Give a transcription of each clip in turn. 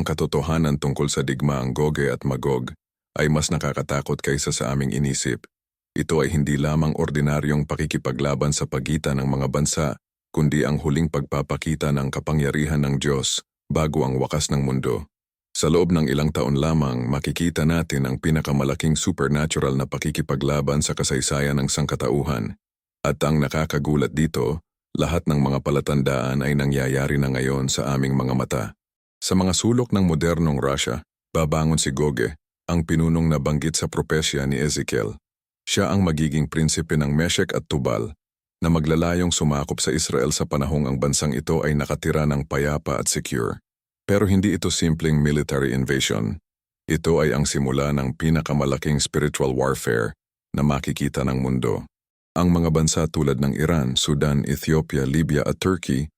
Ang katotohanan tungkol sa digmaang Goge at Magog ay mas nakakatakot kaysa sa aming inisip. Ito ay hindi lamang ordinaryong pakikipaglaban sa pagitan ng mga bansa, kundi ang huling pagpapakita ng kapangyarihan ng Diyos bago ang wakas ng mundo. Sa loob ng ilang taon lamang, makikita natin ang pinakamalaking supernatural na pakikipaglaban sa kasaysayan ng sangkatauhan. At ang nakakagulat dito, lahat ng mga palatandaan ay nangyayari na ngayon sa aming mga mata. Sa mga sulok ng modernong Russia, babangon si Goge, ang pinunong nabanggit sa propesya ni Ezekiel. Siya ang magiging prinsipe ng Meshek at Tubal, na maglalayong sumakop sa Israel sa panahong ang bansang ito ay nakatira ng payapa at secure. Pero hindi ito simpleng military invasion. Ito ay ang simula ng pinakamalaking spiritual warfare na makikita ng mundo. Ang mga bansa tulad ng Iran, Sudan, Ethiopia, Libya at Turkey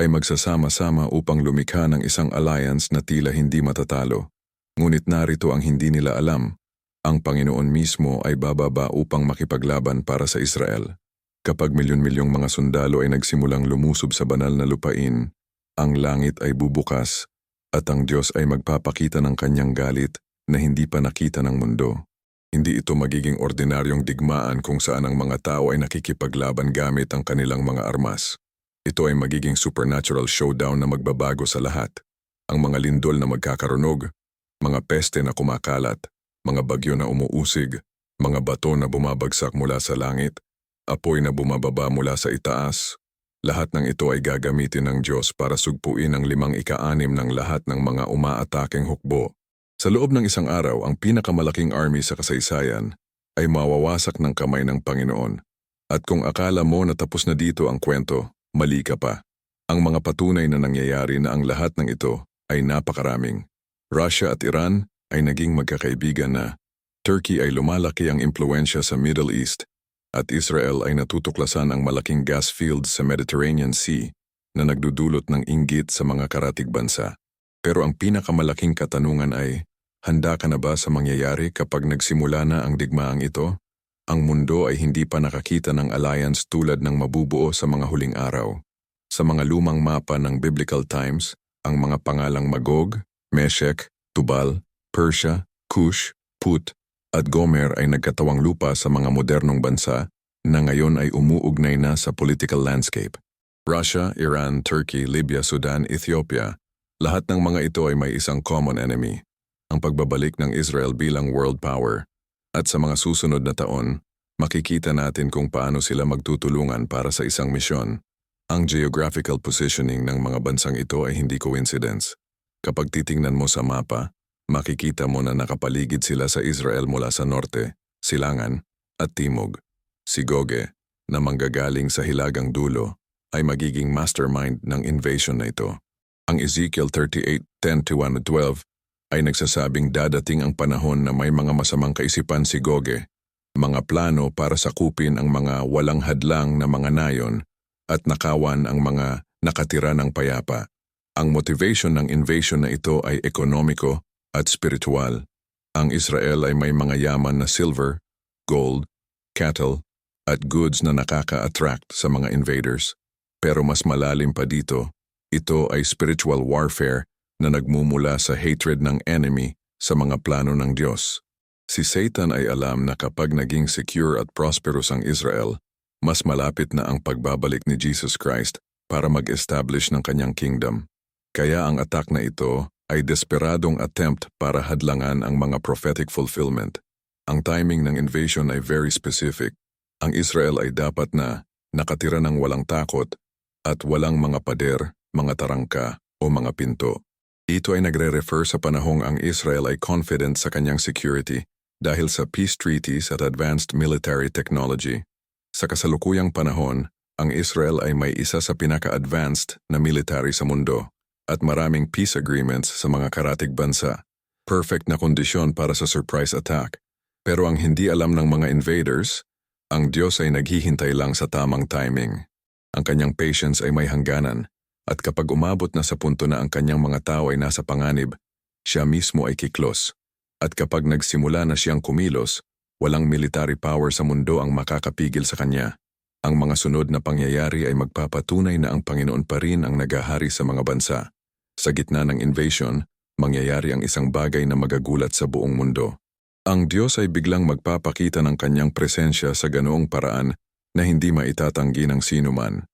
ay magsasama-sama upang lumikha ng isang alliance na tila hindi matatalo. Ngunit narito ang hindi nila alam. Ang Panginoon mismo ay bababa upang makipaglaban para sa Israel. Kapag milyon-milyong mga sundalo ay nagsimulang lumusob sa banal na lupain, ang langit ay bubukas at ang Diyos ay magpapakita ng kanyang galit na hindi pa nakita ng mundo. Hindi ito magiging ordinaryong digmaan kung saan ang mga tao ay nakikipaglaban gamit ang kanilang mga armas. Ito ay magiging supernatural showdown na magbabago sa lahat. Ang mga lindol na magkakaronog, mga peste na kumakalat, mga bagyo na umuusig, mga bato na bumabagsak mula sa langit, apoy na bumababa mula sa itaas, lahat ng ito ay gagamitin ng Diyos para sugpuin ang limang ika-anim ng lahat ng mga umaatakeng hukbo. Sa loob ng isang araw, ang pinakamalaking army sa kasaysayan ay mawawasak ng kamay ng Panginoon. At kung akala mo na tapos na dito ang kwento, mali ka pa. Ang mga patunay na nangyayari na ang lahat ng ito ay napakaraming. Russia at Iran ay naging magkakaibigan na. Turkey ay lumalaki ang impluensya sa Middle East at Israel ay natutuklasan ang malaking gas fields sa Mediterranean Sea na nagdudulot ng inggit sa mga karatig bansa. Pero ang pinakamalaking katanungan ay, handa ka na ba sa mangyayari kapag nagsimula na ang digmaang ito? Ang mundo ay hindi pa nakakita ng alliance tulad ng mabubuo sa mga huling araw. Sa mga lumang mapa ng Biblical Times, ang mga pangalang Magog, Meshek, Tubal, Persia, Cush, Put, at Gomer ay nagkatawang lupa sa mga modernong bansa na ngayon ay umuugnay na sa political landscape. Russia, Iran, Turkey, Libya, Sudan, Ethiopia, lahat ng mga ito ay may isang common enemy, ang pagbabalik ng Israel bilang world power. At sa mga susunod na taon, makikita natin kung paano sila magtutulungan para sa isang misyon. Ang geographical positioning ng mga bansang ito ay hindi coincidence. Kapag titingnan mo sa mapa, makikita mo na nakapaligid sila sa Israel mula sa norte, silangan, at timog. Si Goge, na manggagaling sa hilagang dulo, ay magiging mastermind ng invasion na ito. Ang Ezekiel 38:10-12 ay nagsasabing dadating ang panahon na may mga masamang kaisipan si Goge, mga plano para sakupin ang mga walang hadlang na mga nayon at nakawan ang mga nakatira ng payapa. Ang motivation ng invasion na ito ay ekonomiko at spiritual. Ang Israel ay may mga yaman na silver, gold, cattle, at goods na nakaka-attract sa mga invaders. Pero mas malalim pa dito, ito ay spiritual warfare na nagmumula sa hatred ng enemy sa mga plano ng Diyos. Si Satan ay alam na kapag naging secure at prosperous ang Israel, mas malapit na ang pagbabalik ni Jesus Christ para mag-establish ng kanyang kingdom. Kaya ang attack na ito ay desperadong attempt para hadlangan ang mga prophetic fulfillment. Ang timing ng invasion ay very specific. Ang Israel ay dapat na nakatira ng walang takot at walang mga pader, mga tarangka o mga pinto. Ito ay nagre-refer sa panahong ang Israel ay confident sa kanyang security dahil sa peace treaties at advanced military technology. Sa kasalukuyang panahon, ang Israel ay may isa sa pinaka-advanced na military sa mundo at maraming peace agreements sa mga karatig bansa. Perfect na kondisyon para sa surprise attack. Pero ang hindi alam ng mga invaders, ang Diyos ay naghihintay lang sa tamang timing. Ang kanyang patience ay may hangganan, at kapag umabot na sa punto na ang kanyang mga tao ay nasa panganib, siya mismo ay kiklos. At kapag nagsimula na siyang kumilos, walang military power sa mundo ang makakapigil sa kanya. Ang mga sunod na pangyayari ay magpapatunay na ang Panginoon pa rin ang nagahari sa mga bansa. Sa gitna ng invasion, mangyayari ang isang bagay na magagulat sa buong mundo. Ang Diyos ay biglang magpapakita ng kanyang presensya sa ganoong paraan na hindi maitatanggi ng sinuman.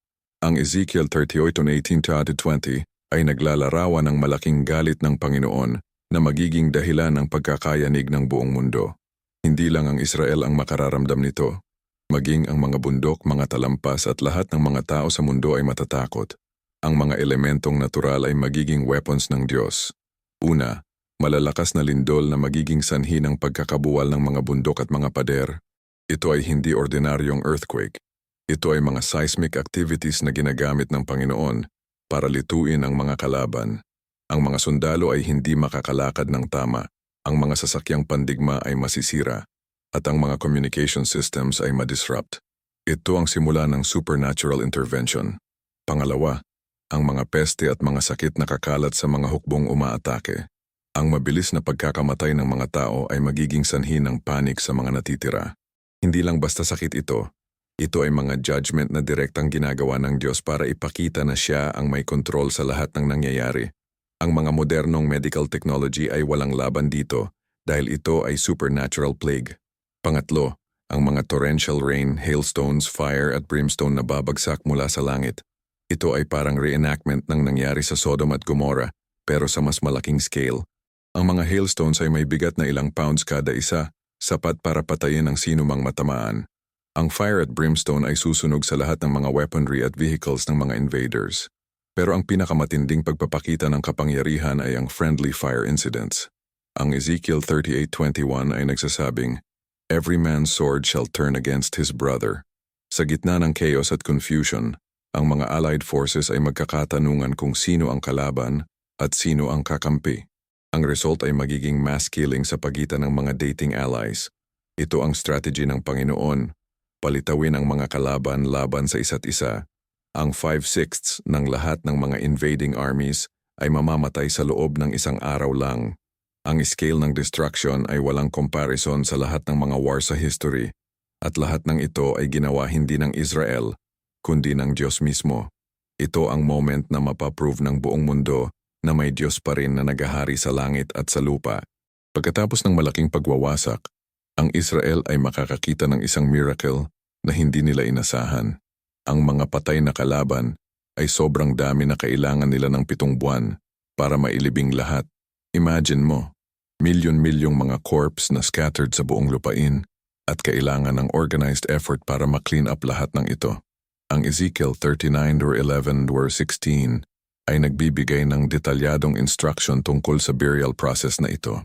Ang Ezekiel 38:18-20 ay naglalarawan ng malaking galit ng Panginoon na magiging dahilan ng pagkakayanig ng buong mundo. Hindi lang ang Israel ang makararamdam nito. Maging ang mga bundok, mga talampas at lahat ng mga tao sa mundo ay matatakot. Ang mga elementong natural ay magiging weapons ng Diyos. Una, malalakas na lindol na magiging sanhi ng pagkakabuwal ng mga bundok at mga pader. Ito ay hindi ordinaryong earthquake. Ito ay mga seismic activities na ginagamit ng Panginoon para lituin ang mga kalaban. Ang mga sundalo ay hindi makakalakad ng tama, ang mga sasakyang pandigma ay masisira, at ang mga communication systems ay madisrupt. Ito ang simula ng supernatural intervention. Pangalawa, ang mga peste at mga sakit na kakalat sa mga hukbong umaatake. Ang mabilis na pagkakamatay ng mga tao ay magiging sanhi ng panik sa mga natitira. Hindi lang basta sakit ito, ito ay mga judgment na direktang ginagawa ng Diyos para ipakita na siya ang may kontrol sa lahat ng nangyayari. Ang mga modernong medical technology ay walang laban dito dahil ito ay supernatural plague. Pangatlo, ang mga torrential rain, hailstones, fire at brimstone na babagsak mula sa langit. Ito ay parang reenactment ng nangyari sa Sodom at Gomorrah pero sa mas malaking scale. Ang mga hailstones ay may bigat na ilang pounds kada isa, sapat para patayin ang sinumang matamaan. Ang fire at brimstone ay susunog sa lahat ng mga weaponry at vehicles ng mga invaders. Pero ang pinakamatinding pagpapakita ng kapangyarihan ay ang friendly fire incidents. Ang Ezekiel 38.21 ay nagsasabing, Every man's sword shall turn against his brother. Sa gitna ng chaos at confusion, ang mga allied forces ay magkakatanungan kung sino ang kalaban at sino ang kakampi. Ang result ay magiging mass killing sa pagitan ng mga dating allies. Ito ang strategy ng Panginoon palitawin ang mga kalaban laban sa isa't isa, ang 5-sixths ng lahat ng mga invading armies ay mamamatay sa loob ng isang araw lang. Ang scale ng destruction ay walang comparison sa lahat ng mga war sa history, at lahat ng ito ay ginawa hindi ng Israel, kundi ng Diyos mismo. Ito ang moment na mapaprove ng buong mundo na may Diyos pa rin na nagahari sa langit at sa lupa. Pagkatapos ng malaking pagwawasak, ang Israel ay makakakita ng isang miracle na hindi nila inasahan. Ang mga patay na kalaban ay sobrang dami na kailangan nila ng pitong buwan para mailibing lahat. Imagine mo, milyon-milyong mga corpse na scattered sa buong lupain at kailangan ng organized effort para ma-clean up lahat ng ito. Ang Ezekiel 39 or 11 or 16 ay nagbibigay ng detalyadong instruction tungkol sa burial process na ito.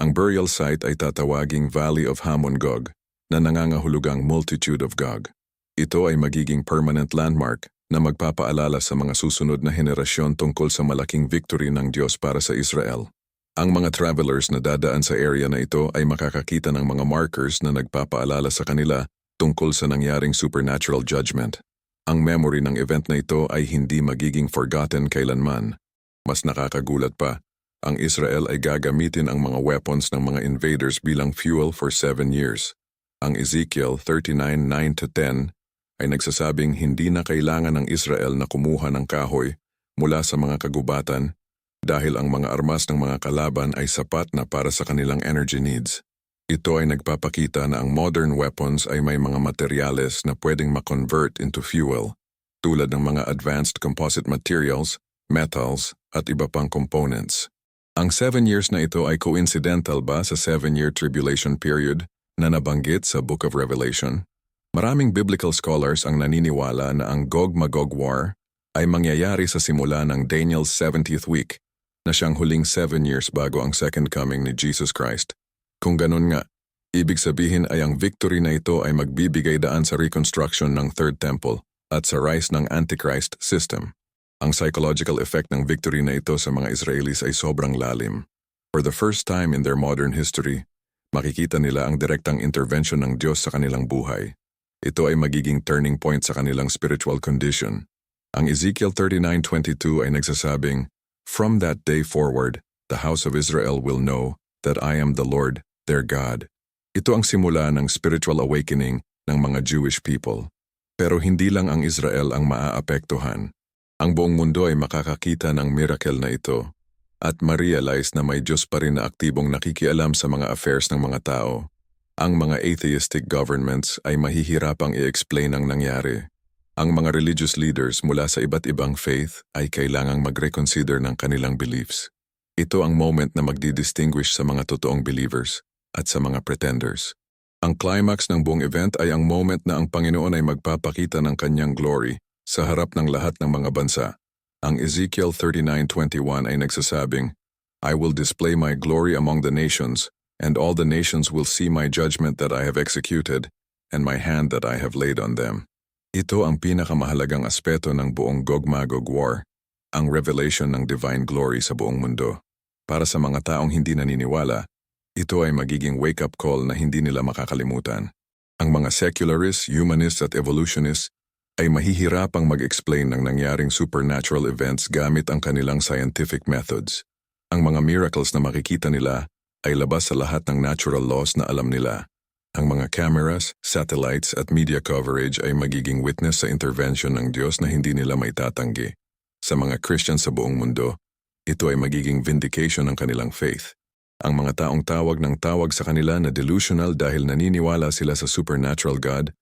Ang burial site ay tatawaging Valley of Hamon Gog na nangangahulugang Multitude of Gog. Ito ay magiging permanent landmark na magpapaalala sa mga susunod na henerasyon tungkol sa malaking victory ng Diyos para sa Israel. Ang mga travelers na dadaan sa area na ito ay makakakita ng mga markers na nagpapaalala sa kanila tungkol sa nangyaring supernatural judgment. Ang memory ng event na ito ay hindi magiging forgotten kailanman. Mas nakakagulat pa, ang Israel ay gagamitin ang mga weapons ng mga invaders bilang fuel for seven years. Ang Ezekiel 39.9-10 ay nagsasabing hindi na kailangan ng Israel na kumuha ng kahoy mula sa mga kagubatan dahil ang mga armas ng mga kalaban ay sapat na para sa kanilang energy needs. Ito ay nagpapakita na ang modern weapons ay may mga materyales na pwedeng ma-convert into fuel, tulad ng mga advanced composite materials, metals, at iba pang components. Ang seven years na ito ay coincidental ba sa seven-year tribulation period na nabanggit sa Book of Revelation? Maraming biblical scholars ang naniniwala na ang Gog-Magog War ay mangyayari sa simula ng Daniel's 70th week na siyang huling seven years bago ang second coming ni Jesus Christ. Kung ganun nga, ibig sabihin ay ang victory na ito ay magbibigay daan sa reconstruction ng Third Temple at sa rise ng Antichrist system. Ang psychological effect ng victory na ito sa mga Israelis ay sobrang lalim. For the first time in their modern history, makikita nila ang direktang intervention ng Diyos sa kanilang buhay. Ito ay magiging turning point sa kanilang spiritual condition. Ang Ezekiel 39.22 ay nagsasabing, From that day forward, the house of Israel will know that I am the Lord, their God. Ito ang simula ng spiritual awakening ng mga Jewish people. Pero hindi lang ang Israel ang maaapektuhan. Ang buong mundo ay makakakita ng miracle na ito. at ma-realize na may Diyos pa rin na aktibong nakikialam sa mga affairs ng mga tao. Ang mga atheistic governments ay mahihirapang i-explain ang nangyari. Ang mga religious leaders mula sa iba't ibang faith ay kailangang mag-reconsider ng kanilang beliefs. Ito ang moment na magdi-distinguish sa mga totoong believers at sa mga pretenders. Ang climax ng buong event ay ang moment na ang Panginoon ay magpapakita ng kanyang glory sa harap ng lahat ng mga bansa. Ang Ezekiel 39.21 ay nagsasabing, I will display my glory among the nations, and all the nations will see my judgment that I have executed, and my hand that I have laid on them. Ito ang pinakamahalagang aspeto ng buong Gog-Magog War, ang revelation ng divine glory sa buong mundo. Para sa mga taong hindi naniniwala, ito ay magiging wake-up call na hindi nila makakalimutan. Ang mga secularists, humanists at evolutionists ay mahihirapang mag-explain ng nangyaring supernatural events gamit ang kanilang scientific methods. Ang mga miracles na makikita nila ay labas sa lahat ng natural laws na alam nila. Ang mga cameras, satellites at media coverage ay magiging witness sa intervention ng Diyos na hindi nila maitatanggi. Sa mga Christians sa buong mundo, ito ay magiging vindication ng kanilang faith. Ang mga taong tawag ng tawag sa kanila na delusional dahil naniniwala sila sa supernatural God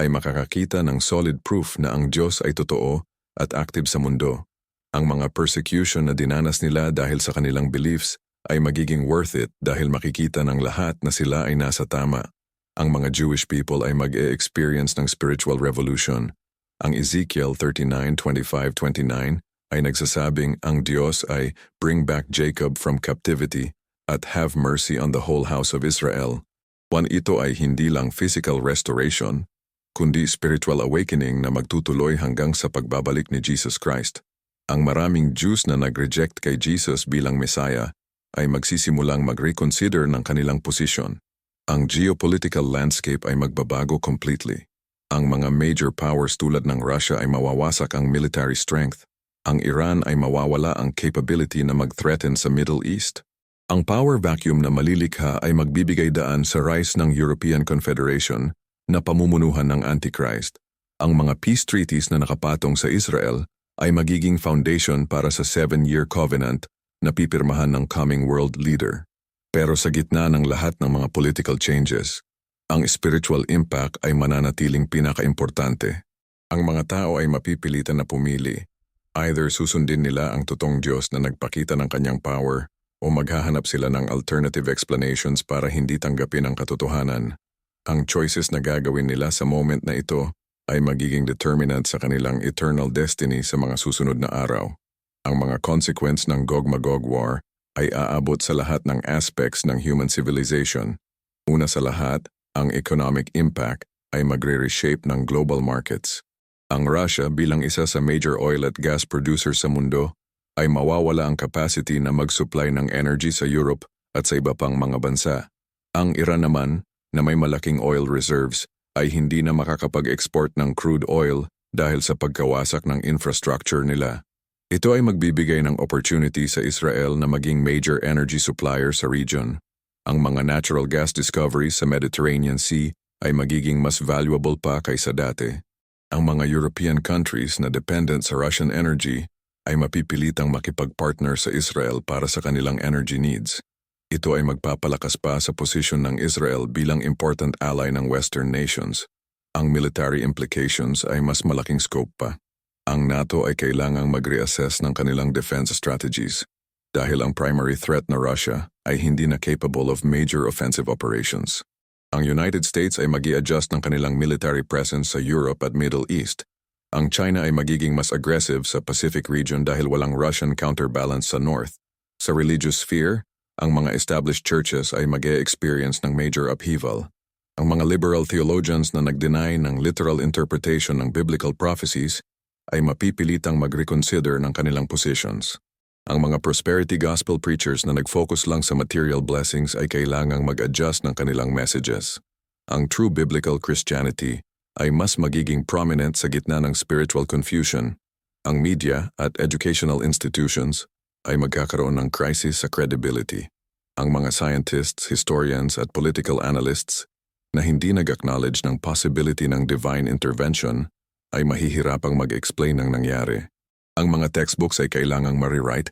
ay makakakita ng solid proof na ang Diyos ay totoo at active sa mundo. Ang mga persecution na dinanas nila dahil sa kanilang beliefs ay magiging worth it dahil makikita ng lahat na sila ay nasa tama. Ang mga Jewish people ay mag-e-experience ng spiritual revolution. Ang Ezekiel 39:25-29 ay nagsasabing ang Diyos ay bring back Jacob from captivity at have mercy on the whole house of Israel. One ito ay hindi lang physical restoration, kundi spiritual awakening na magtutuloy hanggang sa pagbabalik ni Jesus Christ. Ang maraming Jews na nag-reject kay Jesus bilang Messiah ay magsisimulang mag-reconsider ng kanilang posisyon. Ang geopolitical landscape ay magbabago completely. Ang mga major powers tulad ng Russia ay mawawasak ang military strength. Ang Iran ay mawawala ang capability na mag-threaten sa Middle East. Ang power vacuum na malilikha ay magbibigay daan sa rise ng European Confederation na pamumunuhan ng Antichrist. Ang mga peace treaties na nakapatong sa Israel ay magiging foundation para sa seven-year covenant na pipirmahan ng coming world leader. Pero sa gitna ng lahat ng mga political changes, ang spiritual impact ay mananatiling pinakaimportante. Ang mga tao ay mapipilitan na pumili. Either susundin nila ang totoong Diyos na nagpakita ng kanyang power o maghahanap sila ng alternative explanations para hindi tanggapin ang katotohanan. Ang choices na gagawin nila sa moment na ito ay magiging determinant sa kanilang eternal destiny sa mga susunod na araw. Ang mga consequence ng Gog-Magog War ay aabot sa lahat ng aspects ng human civilization. Una sa lahat, ang economic impact ay magre-reshape ng global markets. Ang Russia bilang isa sa major oil at gas producer sa mundo ay mawawala ang capacity na mag-supply ng energy sa Europe at sa iba pang mga bansa. Ang Iran naman, na may malaking oil reserves, ay hindi na makakapag-export ng crude oil dahil sa pagkawasak ng infrastructure nila. Ito ay magbibigay ng opportunity sa Israel na maging major energy supplier sa region. Ang mga natural gas discoveries sa Mediterranean Sea ay magiging mas valuable pa kaysa dati. Ang mga European countries na dependent sa Russian energy ay mapipilitang makipag-partner sa Israel para sa kanilang energy needs. Ito ay magpapalakas pa sa posisyon ng Israel bilang important ally ng Western nations. Ang military implications ay mas malaking scope pa. Ang NATO ay kailangang mag-reassess ng kanilang defense strategies dahil ang primary threat na Russia ay hindi na capable of major offensive operations. Ang United States ay mag adjust ng kanilang military presence sa Europe at Middle East. Ang China ay magiging mas aggressive sa Pacific region dahil walang Russian counterbalance sa North. Sa religious sphere, ang mga established churches ay mag experience ng major upheaval. Ang mga liberal theologians na nag-deny ng literal interpretation ng biblical prophecies ay mapipilitang mag-reconsider ng kanilang positions. Ang mga prosperity gospel preachers na nag-focus lang sa material blessings ay kailangang mag-adjust ng kanilang messages. Ang true biblical Christianity ay mas magiging prominent sa gitna ng spiritual confusion. Ang media at educational institutions ay magkakaroon ng crisis sa credibility. Ang mga scientists, historians at political analysts na hindi nag-acknowledge ng possibility ng divine intervention ay mahihirapang mag-explain ng nangyari. Ang mga textbooks ay kailangang ma-rewrite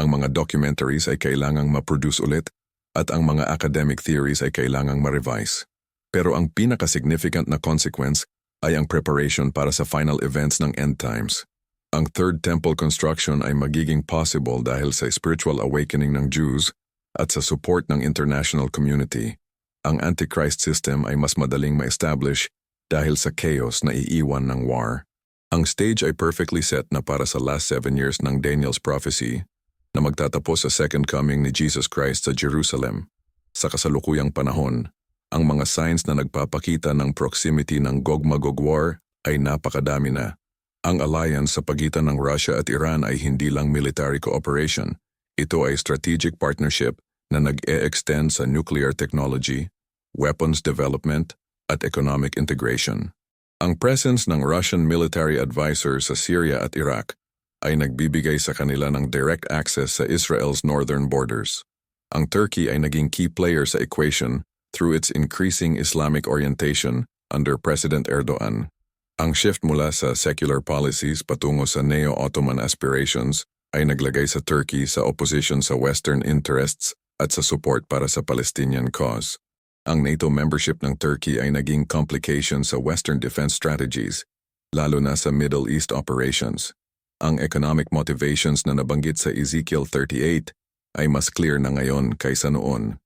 Ang mga documentaries ay kailangang ma-produce ulit at ang mga academic theories ay kailangang ma-revise. Pero ang pinaka-significant na consequence ay ang preparation para sa final events ng end times. Ang Third Temple construction ay magiging possible dahil sa spiritual awakening ng Jews at sa support ng international community. Ang Antichrist system ay mas madaling ma-establish dahil sa chaos na iiwan ng war. Ang stage ay perfectly set na para sa last seven years ng Daniel's prophecy na magtatapos sa second coming ni Jesus Christ sa Jerusalem. Sa kasalukuyang panahon, ang mga signs na nagpapakita ng proximity ng Gog-Magog War ay napakadami na. Ang alliance sa pagitan ng Russia at Iran ay hindi lang military cooperation. Ito ay strategic partnership na nag-e-extend sa nuclear technology, weapons development, at economic integration. Ang presence ng Russian military advisor sa Syria at Iraq ay nagbibigay sa kanila ng direct access sa Israel's northern borders. Ang Turkey ay naging key player sa equation through its increasing Islamic orientation under President Erdogan. Ang shift mula sa secular policies patungo sa neo-Ottoman aspirations ay naglagay sa Turkey sa opposition sa Western interests at sa support para sa Palestinian cause. Ang NATO membership ng Turkey ay naging complication sa Western defense strategies, lalo na sa Middle East operations. Ang economic motivations na nabanggit sa Ezekiel 38 ay mas clear na ngayon kaysa noon.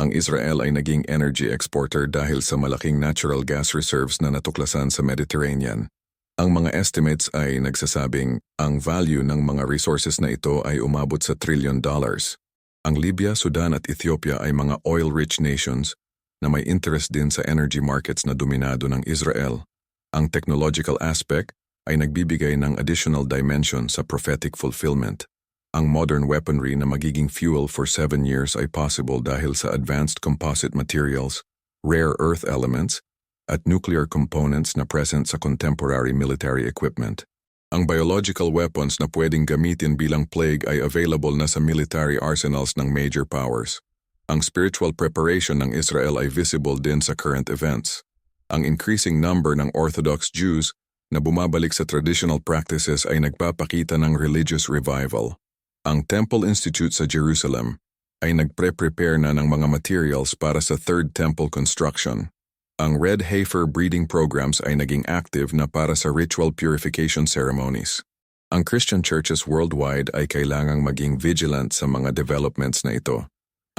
Ang Israel ay naging energy exporter dahil sa malaking natural gas reserves na natuklasan sa Mediterranean. Ang mga estimates ay nagsasabing ang value ng mga resources na ito ay umabot sa trillion dollars. Ang Libya, Sudan at Ethiopia ay mga oil-rich nations na may interest din sa energy markets na dominado ng Israel. Ang technological aspect ay nagbibigay ng additional dimension sa prophetic fulfillment. Ang modern weaponry na magiging fuel for seven years ay possible dahil sa advanced composite materials, rare earth elements, at nuclear components na present sa contemporary military equipment. Ang biological weapons na pwedeng gamitin bilang plague ay available na sa military arsenals ng major powers. Ang spiritual preparation ng Israel ay visible din sa current events. Ang increasing number ng Orthodox Jews na bumabalik sa traditional practices ay nagpapakita ng religious revival. Ang Temple Institute sa Jerusalem ay nagpre-prepare na ng mga materials para sa Third Temple construction. Ang Red Heifer breeding programs ay naging active na para sa ritual purification ceremonies. Ang Christian churches worldwide ay kailangang maging vigilant sa mga developments na ito.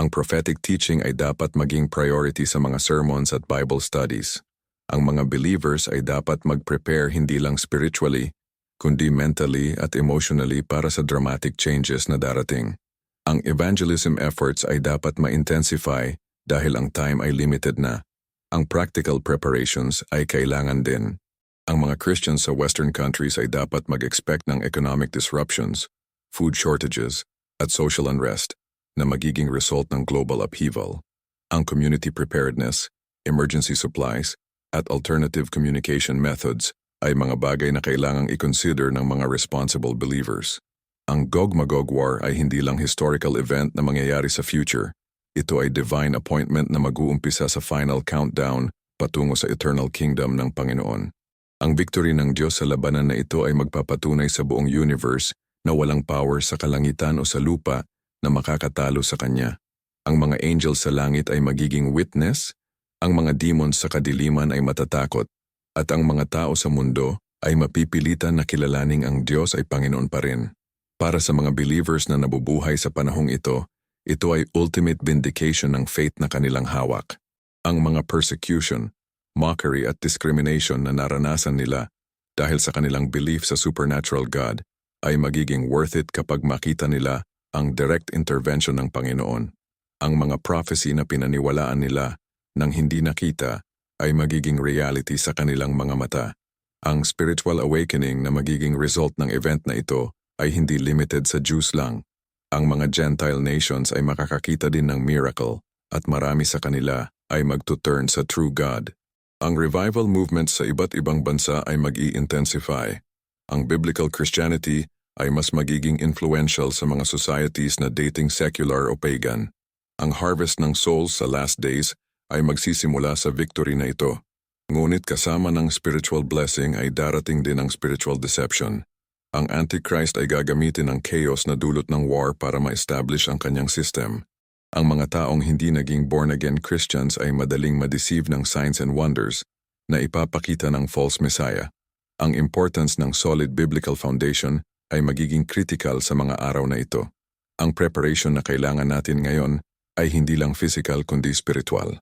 Ang prophetic teaching ay dapat maging priority sa mga sermons at Bible studies. Ang mga believers ay dapat mag-prepare hindi lang spiritually, kundi mentally at emotionally para sa dramatic changes na darating. Ang evangelism efforts ay dapat ma-intensify dahil ang time ay limited na. Ang practical preparations ay kailangan din. Ang mga Christians sa Western countries ay dapat mag-expect ng economic disruptions, food shortages, at social unrest na magiging result ng global upheaval. Ang community preparedness, emergency supplies, at alternative communication methods ay mga bagay na kailangang i-consider ng mga responsible believers. Ang Gog-Magog War ay hindi lang historical event na mangyayari sa future. Ito ay divine appointment na mag-uumpisa sa final countdown patungo sa eternal kingdom ng Panginoon. Ang victory ng Diyos sa labanan na ito ay magpapatunay sa buong universe na walang power sa kalangitan o sa lupa na makakatalo sa kanya. Ang mga angels sa langit ay magiging witness, ang mga demons sa kadiliman ay matatakot, at ang mga tao sa mundo ay mapipilitan na kilalaning ang Diyos ay Panginoon pa rin. Para sa mga believers na nabubuhay sa panahong ito, ito ay ultimate vindication ng faith na kanilang hawak. Ang mga persecution, mockery at discrimination na naranasan nila dahil sa kanilang belief sa supernatural God ay magiging worth it kapag makita nila ang direct intervention ng Panginoon. Ang mga prophecy na pinaniwalaan nila nang hindi nakita ay magiging reality sa kanilang mga mata. Ang spiritual awakening na magiging result ng event na ito ay hindi limited sa Jews lang. Ang mga Gentile nations ay makakakita din ng miracle at marami sa kanila ay magtuturn sa true God. Ang revival movement sa iba't ibang bansa ay mag-i-intensify. Ang biblical Christianity ay mas magiging influential sa mga societies na dating secular o pagan. Ang harvest ng souls sa last days ay magsisimula sa victory na ito. Ngunit kasama ng spiritual blessing ay darating din ang spiritual deception. Ang Antichrist ay gagamitin ng chaos na dulot ng war para ma-establish ang kanyang system. Ang mga taong hindi naging born-again Christians ay madaling madeceive ng signs and wonders na ipapakita ng false messiah. Ang importance ng solid biblical foundation ay magiging critical sa mga araw na ito. Ang preparation na kailangan natin ngayon ay hindi lang physical kundi spiritual.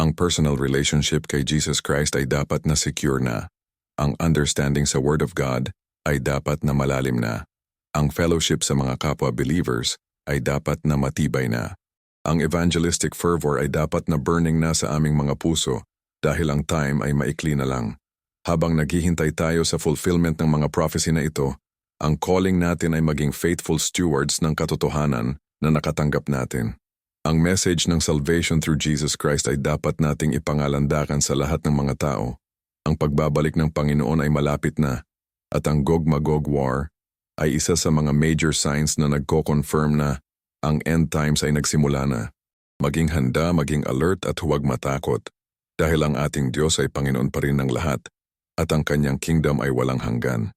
Ang personal relationship kay Jesus Christ ay dapat na secure na. Ang understanding sa Word of God ay dapat na malalim na. Ang fellowship sa mga kapwa-believers ay dapat na matibay na. Ang evangelistic fervor ay dapat na burning na sa aming mga puso dahil ang time ay maikli na lang. Habang naghihintay tayo sa fulfillment ng mga prophecy na ito, ang calling natin ay maging faithful stewards ng katotohanan na nakatanggap natin. Ang message ng salvation through Jesus Christ ay dapat nating ipangalandakan sa lahat ng mga tao. Ang pagbabalik ng Panginoon ay malapit na at ang Gog-Magog War ay isa sa mga major signs na nagko-confirm na ang end times ay nagsimula na. Maging handa, maging alert at huwag matakot dahil ang ating Diyos ay Panginoon pa rin ng lahat at ang kanyang kingdom ay walang hanggan.